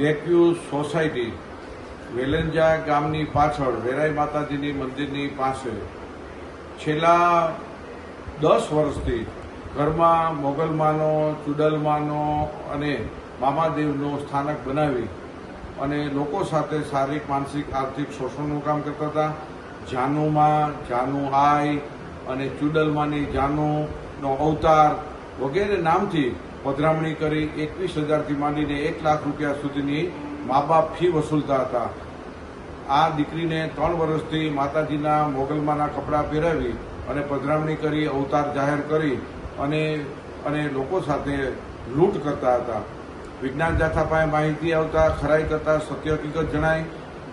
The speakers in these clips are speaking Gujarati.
લેકવ્યુ સોસાયટી, વેલંજા ગામની પાછળ, વેરાઈ માતાજીની મંદિરની પાસે. છેલ્લા દસ વર્ષથી ઘરમાં મોગલમાનો, ચુડલમાનો અને મામાદેવનો સ્થાનક બનાવી અને લોકો સાથે શારીરિક, માનસિક, આર્થિક, શોષણનું કામ કરતા હતા. જાનુમાં જાનુ આઈ અને ચુડલમાની જાનુનો અવતાર વગેરે નામથી પધરામણી કરી એકવીસ હજારથી માંડીને એક લાખ રૂપિયા સુધીની મા બાપ ફી વસૂલતા હતા. આ દીકરીને ત્રણ વર્ષથી માતાજીના મોગલમાના કપડાં પહેરાવી અને પધરામણી કરી, અવતાર જાહેર કરી અને અને લોકો સાથે લૂંટ કરતા હતા. વિજ્ઞાન જાથા પાસે માહિતી આવતા ખરાઈ કરતા સત્ય હકીકત જણાય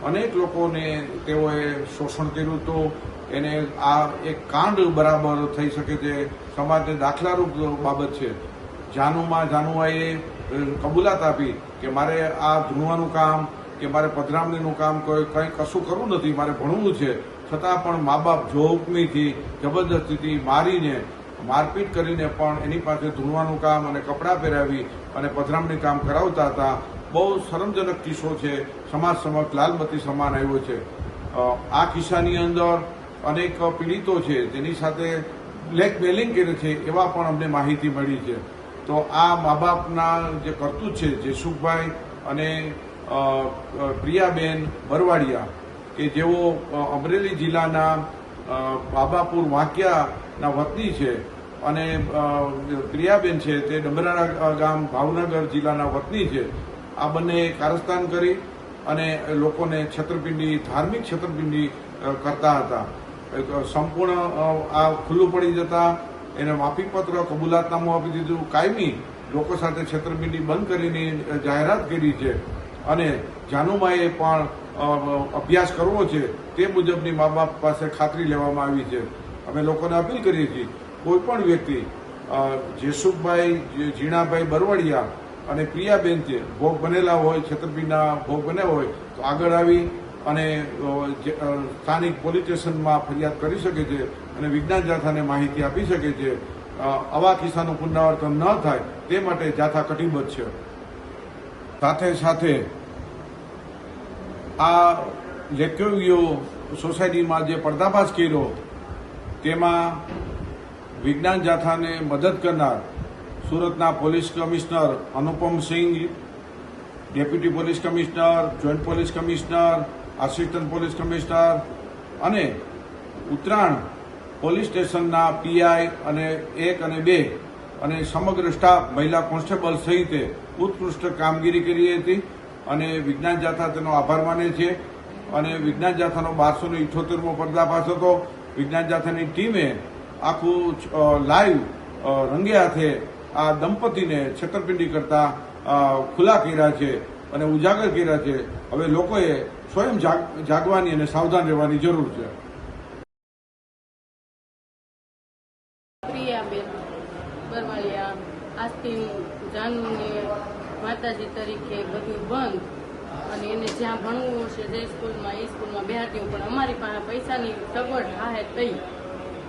અનેક લોકોને તેઓએ શોષણ કર્યું હતું એને આ એક કાંડ બરાબર થઈ શકે છે. સમાજને દાખલારૂપ બાબત છે. જાનુમાં જાનુઆએ કબૂલાત આપી કે મારે આ ધૂણવાનું કામ કે મારે પધરામણીનું કામ કોઈ કંઈ કશું કરવું નથી, મારે ભણવું છે. છતાં પણ મા બાપ જોહુકમીથી જબરદસ્તીથી મારીને, મારપીટ કરીને પણ એની પાસે ધૂણવાનું કામ અને કપડાં પહેરાવી અને પધરામણી કામ કરાવતા હતા. બહુ શરમજનક કિસ્સો છે. સમાજ સમક્ષ લાલબત્તી સમાન આવ્યો છે. આ કિસ્સાની અંદર અનેક પીડિતો છે, જેની સાથે બ્લેકમેલિંગ કરે છે, એવા પણ અમને માહિતી મળી છે. તો આ મા બાપના જે કરતૂત છે, જેસુખભાઈ અને પ્રિયાબેન બરવાડિયા, કે જેઓ અમરેલી જિલ્લાના બાબાપુર વાંકિયાના વતની છે અને પ્રિયાબેન છે તે ડમરાણા ગામ ભાવનગર જિલ્લાના વતની છે. આ બંને કારસ્તાન કરી અને લોકોને છેતરપિંડી, ધાર્મિક છેતરપિંડી કરતા હતા. સંપૂર્ણ આ ખુલ્લું પડી જતા એને માફીપત્ર, કબૂલાતનામું આપી દીધું. કાયમી લોકો સાથે છેતરપિંડી બંધ કરીને જાહેરાત કરી છે અને જાનુમાએ પણ અભ્યાસ કરવો છે તે મુજબની મા બાપ પાસે ખાતરી લેવામાં આવી છે. અમે લોકોને અપીલ કરીએ છીએ, કોઈ પણ વ્યક્તિ જેસુખભાઈ ઝીણાભાઈ બરવડિયા અને પ્રિયાબેન છે ભોગ બનેલા હોય, છેતરપિંડીના ભોગ બન્યા હોય, તો આગળ આવી અને સ્થાનિક પોલીસ સ્ટેશનમાં ફરિયાદ કરી શકે છે અને વિજ્ઞાન જાથાને માહિતી આપી શકે છે. આવા કિસ્સાનું પુનરાવર્તન ન થાય તે માટે જાથા કટિબદ્ધ છે. સાથે સાથે આ લેકવ્યુ સોસાયટીમાં જે પર્દાફાશ કર્યો, તેમાં વિજ્ઞાન જાથાને મદદ કરનાર સુરતના police commissioner Anupam Singh, deputy police commissioner, joint police commissioner, assistant police commissioner અને ઉત્તરાયણ પોલીસ સ્ટેશનના પીઆઈ અને એક અને બે અને સમગ્ર સ્ટાફ મહિલા કોન્સ્ટેબલ સહિતે ઉત્કૃષ્ટ કામગીરી કરી હતી અને વિજ્ઞાન જાથા તેનો આભાર માને છે. અને વિજ્ઞાન જાથાનો બારસો ને ઇઠોતેરમો પર્દાફાશ હતો. વિજ્ઞાન જાથાની ટીમે આખું લાઈવ રંગે હાથે આ દંપતીને છેતરપિંડી કરતા ખુલ્લા કર્યા છે અને ઉજાગર કર્યા છે. હવે લોકોએ સ્વયં જાગ- જાગવાની અને સાવધાન રહેવાની જરૂર છે. આજથી માતાજી તરીકે બધું બંધ. અને એને જ્યાં ભણવું હશે, જે સ્કૂલમાં એ સ્કૂલમાં બેહાડતી પણ અમારી પાસે પૈસાની સગવડ હાહે થઈ.